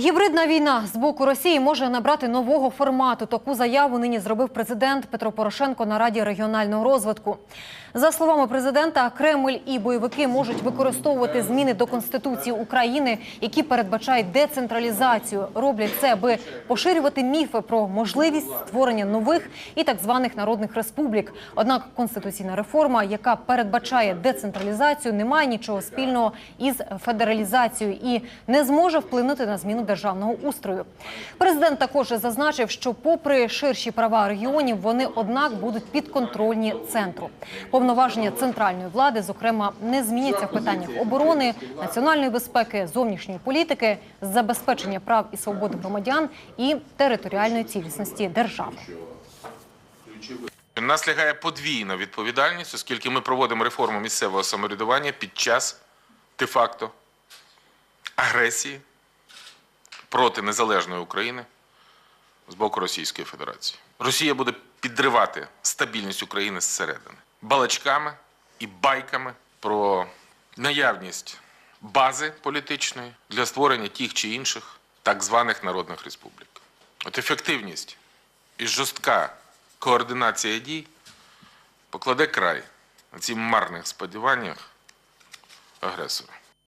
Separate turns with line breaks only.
Гібридна війна з боку Росії може набрати нового формату. Таку заяву нині зробив президент Петро Порошенко на Раді регіонального розвитку. За словами президента, Кремль і бойовики можуть використовувати зміни до Конституції України, які передбачають децентралізацію. Роблять це, аби поширювати міфи про можливість створення нових і так званих народних республік. Однак конституційна реформа, яка передбачає децентралізацію, не має нічого спільного із федералізацією і не зможе вплинути на зміну державного устрою. Президент також зазначив, що, попри ширші права регіонів, вони однак будуть підконтрольні центру. Повноваження центральної влади, зокрема, не зміняться в питаннях оборони, національної безпеки, зовнішньої політики, забезпечення прав і свобод громадян і територіальної цілісності держави.
На нас лягає подвійна відповідальність, оскільки ми проводимо реформу місцевого самоврядування під час де-факто агресії проти незалежної України з боку Російської Федерації. Росія буде підривати стабільність України зсередини балачками і байками про наявність бази політичної для створення тих чи інших так званих народних республік. От ефективність і жорстка координація дій покладе край на цим марних сподіваннях агресора.